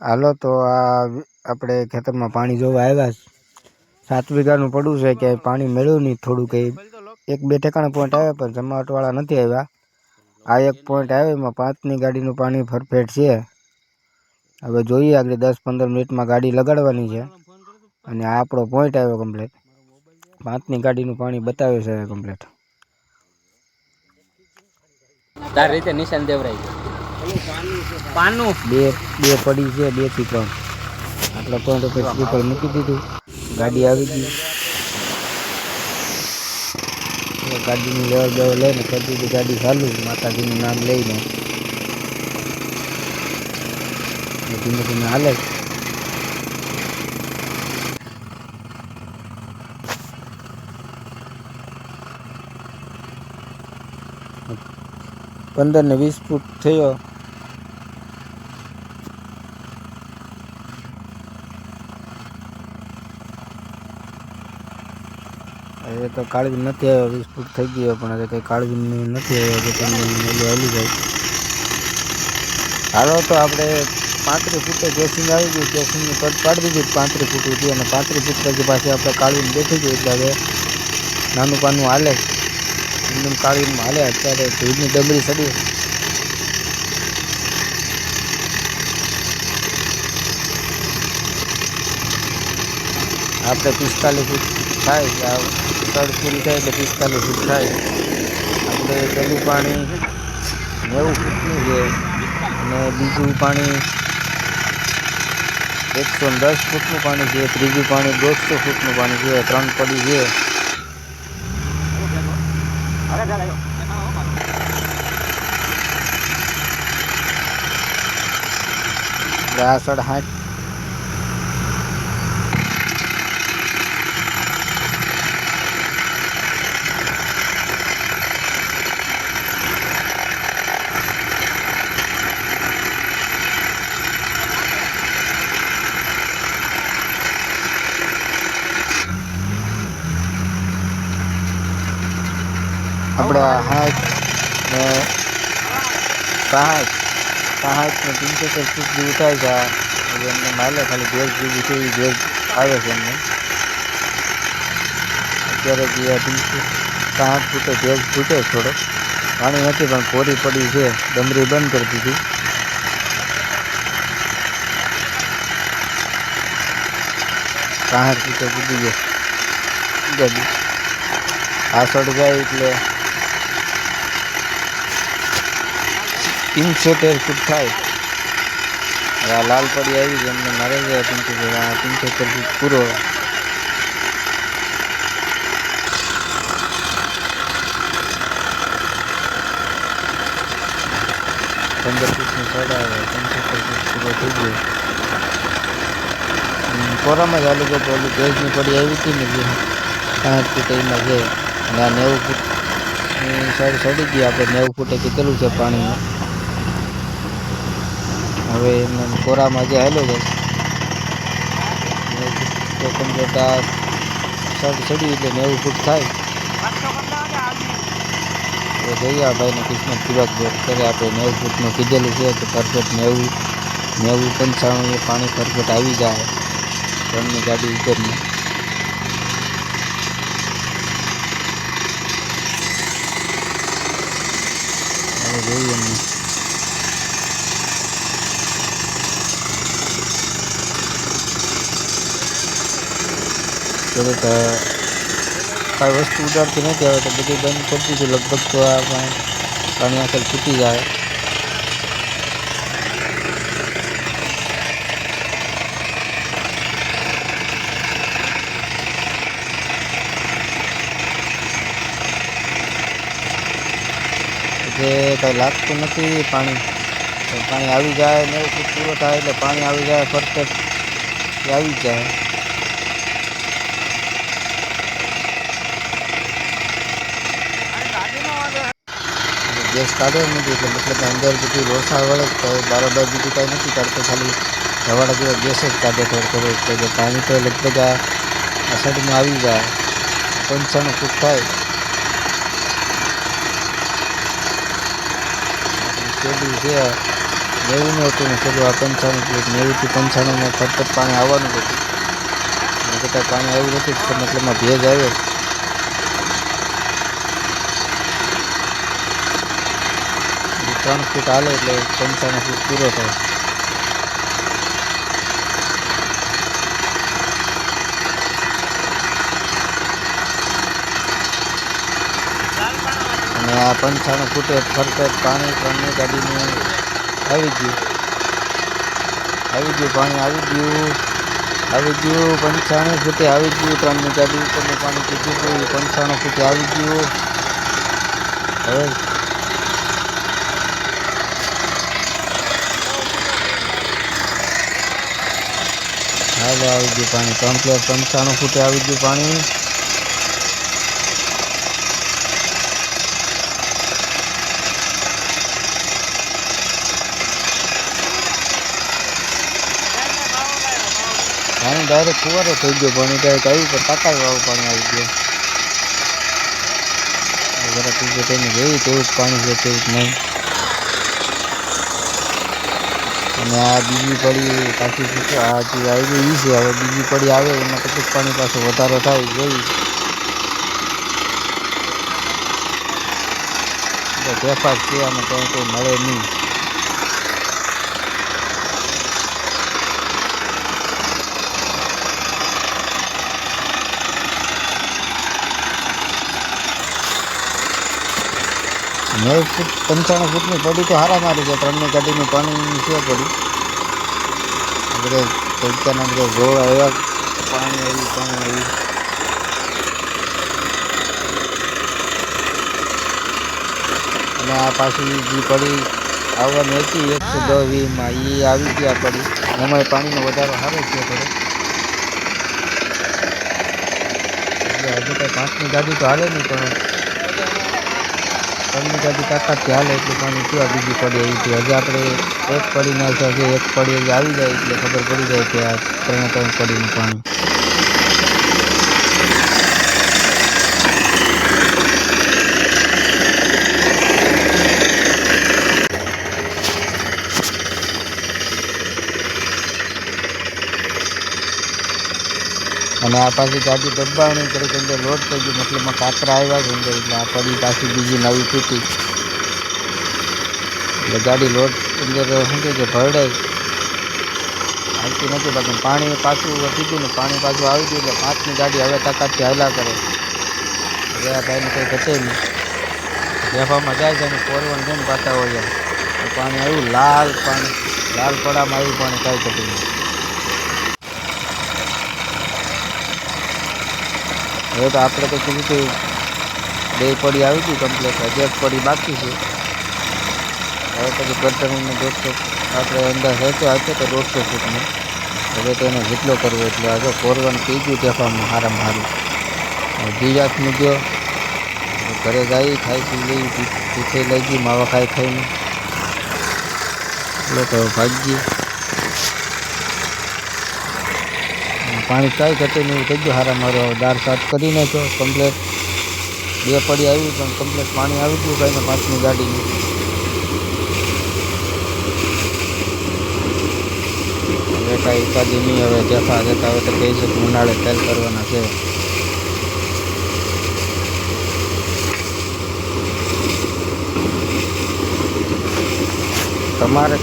હાલો, તો આ આપણે ખેતરમાં પાણી જોવા આવ્યા. સાત વીઘાનું પડ્યું છે કે પાણી મળ્યું નહીં, થોડું કંઈ. એક બે ઠેકાણા પોઈન્ટ આવ્યા, પણ જમાવટવાળા નથી આવ્યા. આ એક પોઈન્ટ આવ્યો, એમાં પાંચની ગાડીનું પાણી ફરફેટ છે. હવે જોઈએ આગળ દસ પંદર મિનિટમાં ગાડી લગાડવાની છે. અને આ આપણો પોઈન્ટ આવ્યો કમ્પ્લેટ પાંચની ગાડીનું પાણી બતાવ્યું છે કમ્પ્લેટ તાર રીતે નિશાન દેવરાઈ ગયો પાનું બે બે પડી છે, બેથી ત્રણ. આટલો પોઈન્ટ ઉપર સ્લીપર મૂકી દીધું. ગાડી આવી ગઈ. ગાડીની લેવલ બેવલ લઈને કરી દીધી ગાડી ચાલુ. માતાજીનું નામ લઈને. ધીમે ધીમે હાલે. પંદર ને વીસ ફૂટ થયો હવે તો કાળવી નથી આવ્યો વીસ થઈ ગયો, પણ હવે કંઈ કાળજી નથી આવ્યો કે તમને મેલો જાય. હાલો, તો આપણે પાંત્રીસ ફૂટે કેસિંગ આવી ગયું, કેસિંગની કટ પાડી દીધી પાંત્રીસ ફૂટ હતી અને પાંત્રીસ ફૂટ પછી પાછી આપણે કાળવીને બેઠી ગઈ, એટલે હવે નાનું પાનું હાલે. એકદમ કાળવીનું હાલે, અત્યારે ભીડની ડબરી સડી. આપણે પિસ્તાલીસ ફૂટ થાય એટલે આ તળ પૂરી થાય એટલે પિસ્તાલીસ ફૂટ થાય આપણે પહેલું પાણી નેવું ફૂટનું છે અને બીજું પાણી એકસો ને દસ ફૂટનું પાણી છે ત્રીજું પાણી દોઢસો ફૂટનું પાણી છે ત્રણ પડી છે એટલે આ સડ હાથ આપણે હાથ ને સાઠ સાઠ ને પંચોતેર ફૂટ જેવું થાય છે આ એમને માલે ખાલી ભેજ જેવી છે એવી ભેજ આવે છે એમને. અત્યારે જે આ પંચો પાંચ ફૂટે ભેજ ફૂટે થોડો પાણી નથી પણ કોરી પડી છે, ડમરી બંધ કરી દીધી. પાંચ ફૂટે કૂદી ગયો ગાડી. આસળ જાય એટલે પંચોતેર ફૂટ થાય હવે આ લાલ પડી આવી છે એમને મારે છે પંચોતેર આ પંચોતેર ફૂટ પૂરો પંદર ફૂટની સડા આવે પંચોતેર ફૂટ પૂરો થઈ ગયો હમ, કોરામાં જ આલુ તો ઓલી ભેજની પડી આવી હતી ને જે સાઠ ફૂટ એમાં છે અને આ નેવું ફૂટ સાઈડ સડી ગઈ આપણે નેવું ફૂટે કીધેલું છે પાણીમાં હવે એમને કોરામાં જે હાલ્યો છે. નેવું ફૂટ તો કમ્પ્લીટ આ સડ સડી એટલે નેવું ફૂટ થાય. તો જોઈએ આ ભાઈને કિસ્મત પૂરક કરે આપણે નેવું ફૂટનું કીધેલું છે તો પરફેક્ટ નેવું નેવું પંચાણું એ પાણી પરફેક્ટ આવી જાય. ઘરની ગાડી ઉપરની હવે જોઈએ એમને. તો તો કાંઈ વસ્તુ ઉડાડતી નથી આવે તો બધું બંધ કરી દીધું લગભગ તો આ પાણી પાણી આખર છૂટી જાય એટલે કાંઈ લાગતું નથી પાણી તો પાણી આવી જાય ને એવું પૂરો થાય એટલે પાણી આવી જાય પરફેક્ટ આવી જ જાય. ગેસ કાઢ્યો નથી, એટલે મતલબ અંદર બધું લોસા વળે તો બારોબાર બીજું કાંઈ નથી કાઢતો, ખાલી હવાડા જેવા ગેસ જ કાઢે થોડો થોડો, એટલે પાણી તો લગભગ આ આ સાઈડમાં આવી જાય, પંચાણું ફૂટ થાય. પેલું છે, નેવુંનું હતું ને ચલો આ પંચાણું ફૂટ નેવુંથી પંચાણુંમાં ફટફટ પાણી આવવાનું હતું. હજી કાંઈ પાણી આવ્યું નથી, તો મતલબમાં ભેજ આવ્યો ત્રણ ફૂટ હાલે એટલે પંચાણું ફૂટ પૂરો થાય અને આ પંચાણું ફૂટે ફરફેટ પાણી ત્રણની ગાડીનું આવી ગયું આવી ગયું પાણી આવી ગયું આવી ગયું પંચાણું ફૂટે આવી ગયું ત્રણની ગાડી ઉપરનું પાણી કીધું હતું એ પંચાણું ફૂટે આવી ગયું હવે હાલો આવી ગયું પાણી. કમ્પ્લેટ પંચાણું ફૂટે આવી ગયું પાણી. પાણી ડાયરેક્ટ ફુવારો થઈ ગયો, પાણી ડાયરેક્ટ આવ્યું પણ તાકાઈ વાળું પાણી આવી ગયું. જરા ટીપે થઈને જોયું તેવું જ પાણી છે, તેવું જ નહીં. અને આ બીજી પડી પાછી આ જે આવી ઈ છે, હવે બીજી પડી આવે, એમાં કેટલું પાણી પાછો વધારો થાય જોઈ. ફેરફાર છે અને કંઈ કંઈ મળે નહીં. નેવું ફૂટ, પંચાણું ફૂટની પડી તો હારા મારી છે. ત્રણની ગાડીનું પાણી છે પડી. આપણે પૈસાના બધા ગોળ આવ્યા. પાણી આવ્યું પાણી આવ્યું અને આ પાછી જે પડી આવવાની હતી એકસો દસ વીમાં એ આવી ગયા પડી. એમાંય પાણીનો વધારો સારો છે થોડો. હજુ કાંઈ પાંચની ગાડી તો હાલે નહીં, પણ ત્રણની ગાડી તાકાતથી હાલે એટલું પાણી કેવા બીજી પડી આવી હતી. હજી આપણે એક પડી નાખ્યા છે એક પડી આવી જાય એટલે ખબર પડી જાય કે આ ત્રણે ત્રણ પડીનું પાણી. અને આ પાછી ગાડી દબાણી કરી અંદર લોડ થઈ ગયું. મતલબમાં કાતરા આવ્યા છે એટલે આ પડી પાછી બીજી નવી તૂટી. એટલે ગાડી લોડ અંદર શું કે છે ભરડાય હાલતી નથી બાકી પાણી પાછું વધી ગયું ને પાણી પાછું આવી ગયું એટલે પાંચની ગાડી હવે તાકાતથી હાલા કરે. હવે આ ભાઈને કંઈ ઘટે નહીં. બેફામાં જાય છે અને પોરવણ છે ને પાતા હોય પાણી આવ્યું. લાલ પાણી. લાલ પડામાં આવ્યું પાણી કાંઈ ઘટે નહીં. હવે તો આપણે તો કીધું કે બે પડી આવી હતી કમ્પ્લેટ હજી એક પડી બાકી છે. હવે પછી ગરદણીને દોઢસો, આપણે અંદર હતો હતો તો દોઢસો ફૂટનો હવે તો એને જેટલો કરવો એટલે આજે ફોરવન પી ગયું ટેફામાં હારામાં સારું બીજાત મૂક્યો ઘરે જઈ ખાઈ પી લઈ પીછે લઈ ગઈ, માવા ખાઈ ખાઈને. એટલે તો ભાગી પાણી કાંઈ ઘટે નહીં થઈ ગયું. હારા મારો દાળ સાફ કરી નાખ્યો. કમ્પ્લેટ બે પડી આવી, પણ કમ્પ્લેટ પાણી આવી ગયું કાંઈ પાંચમી ગાડીની કાંઈ ઉપાધિ નહીં, હવે જફા જતા હવે તો કહી શકું, ઉનાળે તેલ કરવાના છે. તમારે